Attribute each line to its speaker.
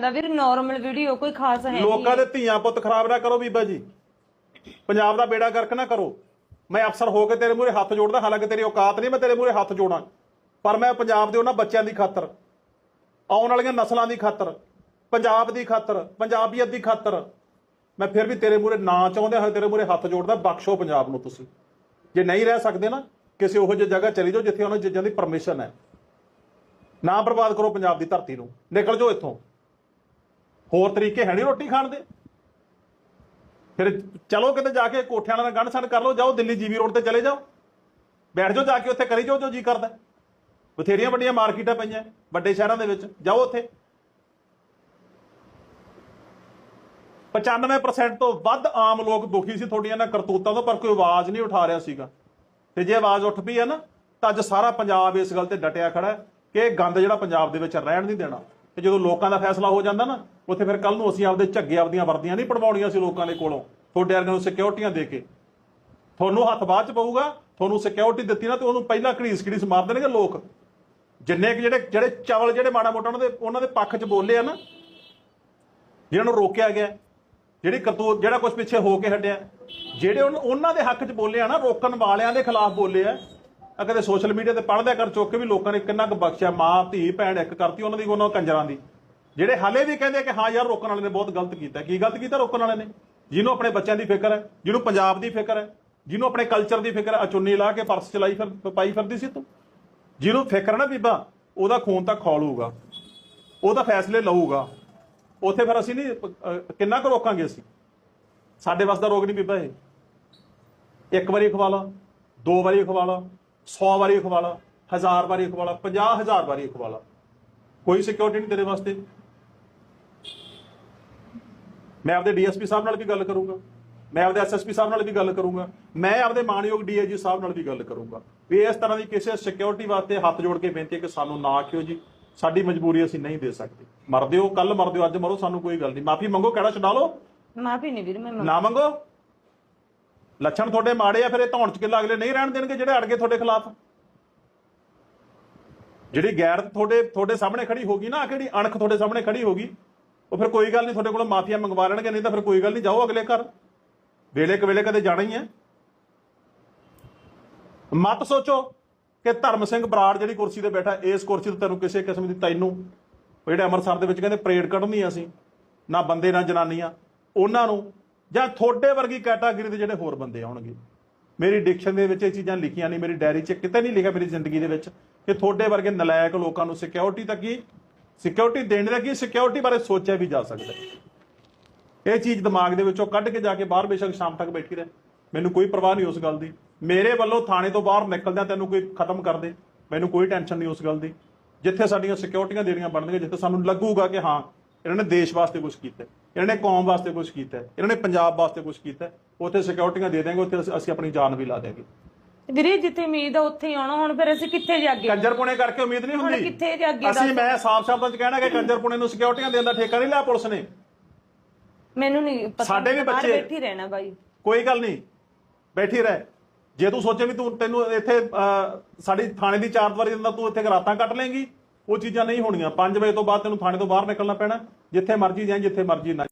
Speaker 1: ਦਾ ਵੀਰ normal video ਕੋਈ ਖਾਸ ਹੈ ਨਹੀਂ।
Speaker 2: ਲੋਕਾਂ ਦੇ ਧੀਆਂ ਪੁੱਤ ਖਰਾਬ ਨਾ ਕਰੋ ਬੀਬਾ ਜੀ। ਪੰਜਾਬ ਦਾ ਬੇੜਾ ਗਰਕ ਨਾ ਕਰੋ। ਮੈਂ ਅਫਸਰ ਹੋ ਕੇ ਤੇਰੇ ਮੂਹਰੇ ਹੱਥ ਜੋੜਦਾ, ਹਾਲਾਂਕਿ ਤੇਰੀ ਔਕਾਤ ਨਹੀਂ, ਮੈਂ ਤੇਰੇ ਮੂਹਰੇ ਹੱਥ ਜੋੜਾਂ। ਪਰ ਮੈਂ ਪੰਜਾਬ ਦੇ ਉਹਨਾਂ ਬੱਚਿਆਂ ਦੀ ਖਾਤਰ, ਆਉਣ ਵਾਲੀਆਂ ਨਸਲਾਂ ਦੀ ਖਾਤਰ, ਪੰਜਾਬ ਦੀ ਖਾਤਰ, ਪੰਜਾਬੀਅਤ ਦੀ ਖਾਤਰ, ਮੈਂ ਫਿਰ ਵੀ ਤੇਰੇ ਮੂਹਰੇ ਨਾ ਚਾਹੁੰਦੇ ਹੋਏ ਤੇਰੇ ਮੂਹਰੇ ਹੱਥ ਜੋੜਦਾ, ਬਖਸ਼ੋ ਪੰਜਾਬ ਨੂੰ ਤੁਸੀਂ। ਜੇ ਨਹੀਂ ਰਹਿ ਸਕਦੇ ਨਾ, ਕਿਸੇ ਉਹੋ ਜਿਹੀ ਜਗ੍ਹਾ ਚਲੀ ਜਾਓ ਜਿੱਥੇ ਉਹਨਾਂ ਚੀਜ਼ਾਂ ਦੀ ਪਰਮਿਸ਼ਨ ਹੈ। ਨਾ ਬਰਬਾਦ ਕਰੋ ਪੰਜਾਬ ਦੀ ਧਰਤੀ ਨੂੰ। ਨਿਕਲ ਜਾਓ ਇੱਥੋਂ। ਹੋਰ ਤਰੀਕੇ ਹੈ ਨਹੀਂ ਰੋਟੀ ਖਾਣ ਦੇ। ਫਿਰ ਚਲੋ ਕਿਤੇ ਜਾ ਕੇ ਕੋਠਿਆਂ ਨਾਲ ਗੰਢ ਸੰਡ ਕਰ ਲਓ, ਜਾਓ ਦਿੱਲੀ ਜੀਵੀ ਰੋਡ ਤੇ ਚਲੇ ਜਾਓ। ਬੈਠ ਜਾਓ ਜਾ ਕੇ ਉੱਥੇ, ਕਰੀ ਜਾਓ ਜੋ ਜੀ ਕਰਦਾ। ਬਥੇਰੀਆਂ ਵੱਡੀਆਂ ਮਾਰਕੀਟਾਂ ਪਈਆਂ, ਵੱਡੇ ਸ਼ਹਿਰਾਂ ਦੇ ਵਿੱਚ, ਜਾਓ ਉੱਥੇ। 95% ਤੋਂ ਵੱਧ ਆਮ ਲੋਕ ਦੁਖੀ ਸੀ ਤੁਹਾਡੀਆਂ ਇਹਨਾਂ ਕਰਤੂਤਾਂ ਤੋਂ, ਪਰ ਕੋਈ ਆਵਾਜ਼ ਨਹੀਂ ਉਠਾ ਰਿਹਾ ਸੀਗਾ। ਤੇ ਜੇ ਆਵਾਜ਼ ਉੱਠ ਪਈ ਹੈ ਨਾ, ਤਾਂ ਅੱਜ ਸਾਰਾ ਪੰਜਾਬ ਇਸ ਗੱਲ ਤੇ ਡਟਿਆ ਖੜਾ ਕਿ ਇਹ ਗੰਦ ਜਿਹੜਾ ਪੰਜਾਬ ਦੇ ਵਿੱਚ ਰਹਿਣ ਨਹੀਂ ਦੇਣਾ। ਤੇ ਜਦੋਂ ਲੋਕਾਂ ਦਾ ਫੈਸਲਾ ਹੋ ਜਾਂਦਾ ਨਾ, ਉੱਥੇ ਫਿਰ ਕੱਲ ਨੂੰ ਅਸੀਂ ਆਪਦੇ ਝੱਗੇ ਆਪਦੀਆਂ ਵਰਦੀਆਂ ਨਹੀਂ ਪੜਵਾਉਣੀਆਂ ਸੀ ਲੋਕਾਂ ਦੇ ਕੋਲੋਂ। ਤੁਹਾਡੇ ਵਰਗਿਆਂ ਨੂੰ ਸਿਕਿਉਰਟੀਆਂ ਦੇ ਕੇ। ਤੁਹਾਨੂੰ ਹੱਥ ਬਾਅਦ ਚ ਪਊਗਾ, ਤੁਹਾਨੂੰ ਸਿਕਿਉਰਿਟੀ ਦਿੱਤੀ ਨਾ ਤੇ ਉਹਨੂੰ ਪਹਿਲਾਂ ਘੜੀਸ ਘੜੀਸ ਮਾਰ ਦੇਣਗੇ ਲੋਕ। ਜਿੰਨੇ ਕਿ ਜਿਹੜੇ ਜਿਹੜੇ ਚਵਲ ਜਿਹੜੇ ਮਾੜਾ ਮੋਟਾ ਉਹਨਾਂ ਦੇ ਉਹਨਾਂ ਦੇ ਪੱਖ ਚ ਬੋਲੇ ਆ ਨਾ, ਜਿਹਨਾਂ ਨੂੰ ਰੋਕਿਆ ਗਿਆ, ਜਿਹੜੀ ਕਰਤੂਤ, ਜਿਹੜਾ ਕੁਝ ਪਿੱਛੇ ਹੋ ਕੇ ਹਟਿਆ। ਜਿਹੜੇ ਉਨ- ਉਹਨਾਂ ਦੇ ਹੱਕ 'ਚ ਬੋਲੇ ਆ ਨਾ, ਰੋਕਣ ਵਾਲਿਆਂ ਦੇ ਖਿਲਾਫ ਬੋਲੇ ਆ ਆ ਕਦੇ ਸੋਸ਼ਲ ਮੀਡੀਆ ਤੇ ਪੜ੍ਹਦਿਆ ਕਰ ਚੁੱਕ ਕੇ ਵੀ ਲੋਕਾਂ ਨੇ ਕਿੰਨਾ ਕੁ ਬਖਸ਼ਿਆ, ਮਾਂ, ਧੀ, ਭੈਣ ਇੱਕ ਕਰਤੀ, ਉਹਨਾਂ ਦੀ ਉਹਨਾਂ ਕੰਜਰਾਂ ਦੀ। ਜਿਹੜੇ ਹਾਲੇ ਵੀ ਕਹਿੰਦੇ ਕਿ ਹਾਂ ਯਾਰ, ਰੋਕਣ ਵਾਲੇ ਨੇ ਬਹੁਤ ਗਲਤ ਕੀਤਾ। ਕੀ ਗਲਤ ਕੀਤਾ ਰੋਕਣ ਵਾਲੇ ਨੇ? ਜਿਹਨੂੰ ਆਪਣੇ ਬੱਚਿਆਂ ਦੀ ਫਿਕਰ ਹੈ, ਜਿਹਨੂੰ ਪੰਜਾਬ ਦੀ ਫਿਕਰ ਹੈ, ਜਿਹਨੂੰ ਆਪਣੇ ਕਲਚਰ ਦੀ ਫਿਕਰ ਹੈ ਅਚੁੰਨੀ ਲਾ ਕੇ ਪਰਸ ਚਲਾਈ ਫਿਰ, ਪਾਈ ਫਿਰਦੀ ਸੀ ਤੂੰ। ਜਿਹਨੂੰ ਫਿਕਰ ਨਾ ਬੀਬਾ, ਉਹਦਾ ਖੂਨ ਤਾਂ ਖੋਲੂਗਾ, ਉਹਦਾ ਫੈਸਲੇ ਲਊਗਾ। ਉੱਥੇ ਫਿਰ ਅਸੀਂ ਨਹੀਂ ਕਿੰਨਾ ਕੁ ਰੋਕਾਂਗੇ ਅਸੀਂ? ਸਾਡੇ ਵਾਸਤੇ ਰੋਕ ਨਹੀਂ ਬੀਬਾ ਇਹ। ਇੱਕ ਵਾਰੀ ਖਵਾ ਲਾ, ਦੋ ਵਾਰੀ ਖਵਾ ਲਾ 100 ਵਾਰੀ ਖਵਾ ਲਾ ਹਜ਼ਾਰ ਵਾਰੀ ਖਵਾ ਲਾ 50000 ਵਾਰੀ ਖਵਾ ਲਾ ਕੋਈ ਸਿਕਿਉਰਿਟੀ ਨਹੀਂ ਤੇਰੇ ਵਾਸਤੇ। ਮੈਂ ਆਪਦੇ ਡੀਐਸਪੀ ਸਾਹਿਬ ਨਾਲ ਵੀ ਗੱਲ ਕਰੂੰਗਾ। ਮੈਂ ਆਪਦੇ ਐਸਐਸਪੀ ਸਾਹਿਬ ਨਾਲ ਵੀ ਗੱਲ ਕਰੂੰਗਾ। ਮੈਂ ਆਪਦੇ ਮਾਨਯੋਗ ਡੀਆਈਜੀ ਸਾਹਿਬ ਨਾਲ ਵੀ ਗੱਲ ਕਰੂੰਗਾ। ਵੀ ਇਸ ਤਰ੍ਹਾਂ ਦੀ ਕਿਸੇ ਸਿਕਿਉਰਿਟੀ ਵਾਸਤੇ ਹੱਥ ਜੋੜ ਕੇ ਬੇਨਤੀ ਹੈ ਕਿ ਸਾਨੂੰ ਨਾ ਆਖਿਓ ਜੀ। ਸਾਡੀ ਮਜਬੂਰੀ ਅਸੀਂ ਨਹੀਂ ਦੇ ਸਕਦੇ। ਮਰਦੇ ਹੋ ਕੱਲ ਮਰਦੇ ਹੋ ਅੱਜ ਮਰੋ ਸਾਨੂੰ ਕੋਈ ਗੱਲ ਨਹੀਂ। ਮਾਫੀ ਮੰਗੋ ਕਿਹੜਾ ਛਡਾ ਲਓ।
Speaker 1: ਮਾਫੀ ਨਹੀਂ ਵੀਰ ਮੈਂ
Speaker 2: ਨਾ ਮੰਗੋ। ਲੱਛਣ ਤੁਹਾਡੇ ਮਾੜੇ ਆ, ਫਿਰ ਇਹ ਧੌਣ ਚ ਕਿੱਲਾ ਅਗਲੇ ਨਹੀਂ ਰਹਿਣ ਦੇਣਗੇ ਜਿਹੜੇ ਅੜ ਗਏ ਤੁਹਾਡੇ ਖਿਲਾਫ? ਜਿਹੜੀ ਗੈਰ ਤੁਹਾਡੇ ਤੁਹਾਡੇ ਸਾਹਮਣੇ ਖੜੀ ਹੋਗੀ ਨਾ ਕਿਹੜੀ ਅਣਖ ਤੁਹਾਡੇ ਸਾਹਮਣੇ ਖੜੀ ਹੋਗੀ ਉਹ ਫਿਰ ਕੋਈ ਗੱਲ ਨਹੀਂ, ਤੁਹਾਡੇ ਕੋਲੋਂ ਮਾਫੀਆ ਮੰਗਵਾ ਲੈਣਗੇ, ਨਹੀਂ ਤਾਂ ਫਿਰ ਕੋਈ ਗੱਲ ਨਹੀਂ, ਜਾਓ ਅਗਲੇ ਘਰ। ਵੇਲੇ ਕ ਵੇਲੇ ਕਦੇ ਜਾਣਾ ਹੀ ਹੈ। ਮਤ ਸੋਚੋ ਕਿ ਧਰਮ ਸਿੰਘ ਬਰਾੜ ਜਿਹੜੀ ਕੁਰਸੀ ਤੇ ਬੈਠਾ, ਇਸ ਕੁਰਸੀ ਤੇ ਤੈਨੂੰ ਕਿਸੇ ਕਿਸਮ ਦੀ ਤੈਨੂੰ ਜਿਹੜੇ ਅੰਮ੍ਰਿਤਸਰ ਦੇ ਵਿੱਚ ਕਹਿੰਦੇ ਪਰੇਡ ਕੱਢਣੀ ਅਸੀਂ ਨਾ ਬੰਦੇ, ਨਾ ਜਨਾਨੀਆਂ, ਉਹਨਾਂ ਨੂੰ ਜਾਂ ਤੁਹਾਡੇ ਵਰਗੀ ਕੈਟਾਗਰੀ ਦੇ ਜਿਹੜੇ ਹੋਰ ਬੰਦੇ ਆਉਣਗੇ। ਮੇਰੀ ਡਿਕਸ਼ਨ ਦੇ ਵਿੱਚ ਇਹ ਚੀਜ਼ਾਂ ਲਿਖੀਆਂ ਨਹੀਂ, ਮੇਰੀ ਡਾਇਰੀ 'ਚ ਕਿਤੇ ਨਹੀਂ ਲਿਖਿਆ ਮੇਰੀ ਜ਼ਿੰਦਗੀ ਦੇ ਵਿੱਚ ਕਿ ਤੁਹਾਡੇ ਵਰਗੇ ਨਲਾਇਕ ਲੋਕਾਂ ਨੂੰ ਸਿਕਿਉਰਿਟੀ ਤੱਕ ਕੀ ਸਿਕਿਉਰਿਟੀ ਦੇਣ ਦਾ ਕੀ ਸਿਕਿਉਰਿਟੀ ਬਾਰੇ ਸੋਚਿਆ ਵੀ ਜਾ ਸਕਦਾ ਇਹ ਚੀਜ਼ ਦਿਮਾਗ ਦੇ ਵਿੱਚੋਂ ਕੱਢ ਕੇ ਜਾ ਕੇ ਬਾਹਰ ਬੇਸ਼ੱਕ ਸ਼ਾਮ ਤੱਕ ਬੈਠੀ ਰਹੇ। ਮੈਨੂੰ ਕੋਈ ਪਰਵਾਹ ਨਹੀਂ ਉਸ ਗੱਲ ਦੀ। ਮੇਰੇ ਵੱਲੋਂ ਥਾਣੇ ਤੋਂ ਬਾਹਰ ਨਿਕਲਦਿਆਂ ਤੈਨੂੰ ਕੋਈ ਖਤਮ ਕਰ ਦੇ। ਮੈਨੂੰ ਕੋਈ ਟੈਨਸ਼ਨ ਨਹੀਂ ਉਸ ਗੱਲ ਦੀ। ਜਿੱਥੇ ਸਾਡੀਆਂ ਸਿਕਿਉਰਿਟੀਆਂ ਦੇਣੀਆਂ ਬਣਨਗੀਆਂ, ਜਿੱਥੇ ਸਾਨੂੰ ਲੱਗੂਗਾ ਕਿ ਹਾਂ ਇਹਨਾਂ ਨੇ ਦੇਸ਼ ਵਾਸਤੇ ਕੁਝ ਕੀਤਾ। ਇਹਨਾਂ ਨੇ ਕੌਮ ਵਾਸਤੇ ਕੁਝ ਕੀਤਾ। ਇਹਨਾਂ ਨੇ ਪੰਜਾਬ ਵਾਸਤੇ ਕੁਝ ਕੀਤਾ। ਉੱਥੇ ਸਿਕਿਉਰਿਟੀਆਂ ਦੇ ਦੇਵਾਂਗੇ ਉੱਥੇ ਅਸੀਂ- ਆਪਣੀ ਜਾਨ ਵੀ ਲਾ ਦੇਵਾਂਗੇ
Speaker 1: ਵੀਰੇ ਜਿੱਥੇ ਉਮੀਦ ਆ ਉੱਥੇ ਹੀ ਆਉਣਾ। ਹੁਣ ਫਿਰ ਅਸੀਂ ਕਿੱਥੇ ਜਾਗੇ?
Speaker 2: ਕੰਜਰਪੁਣੇ ਕਰਕੇ ਉਮੀਦ ਨਹੀਂ ਹੁੰਦੀ?
Speaker 1: ਕਿੱਥੇ ਜਾ ਅੱਗੇ
Speaker 2: ਅਸੀਂ। ਮੈਂ ਸਾਫ਼ ਸ਼ਬਦਾਂ 'ਚ ਕਹਿਣਾ ਕਿ ਕੰਜਰਪੁਣੇ ਨੂੰ ਸਿਕਿਉਰਿਟੀਆਂ ਦੇਣ ਦਾ ਠੇਕਾ ਨਹੀਂ ਲਿਆ ਪੁਲਿਸ ਨੇ।
Speaker 1: ਮੈਨੂੰ ਨਹੀਂ ਪਤਾ।
Speaker 2: ਸਾਡੇ ਵੀ ਬੱਚੇ-
Speaker 1: ਬੈਠੀ ਰਹਿਣਾ ਬਾਈ।
Speaker 2: ਕੋਈ ਗੱਲ ਨਹੀਂ। ਬੈਠੀ ਰਹਿ। ਜੇ ਤੂੰ ਸੋਚੇ ਵੀ ਤੂੰ ਤੈਨੂੰ ਇੱਥੇ ਸਾਡੀ ਥਾਣੇ ਦੀ ਚਾਰ ਦੀਵਾਰੀ ਦੇ ਅੰਦਰ ਤੂੰ ਇੱਥੇ ਰਾਤਾਂ ਕੱਟ ਲੇਂਗੀ ਉਹ ਚੀਜ਼ਾਂ ਨਹੀਂ ਹੋਣੀਆਂ। 5 ਵਜੇ ਤੋਂ ਬਾਅਦ ਤੈਨੂੰ ਥਾਣੇ ਤੋਂ ਬਾਹਰ ਨਿਕਲਣਾ ਪੈਣਾ। ਜਿੱਥੇ ਮਰਜ਼ੀ ਜਾਏ ਜਿੱਥੇ ਮਰਜ਼ੀ ਨਾ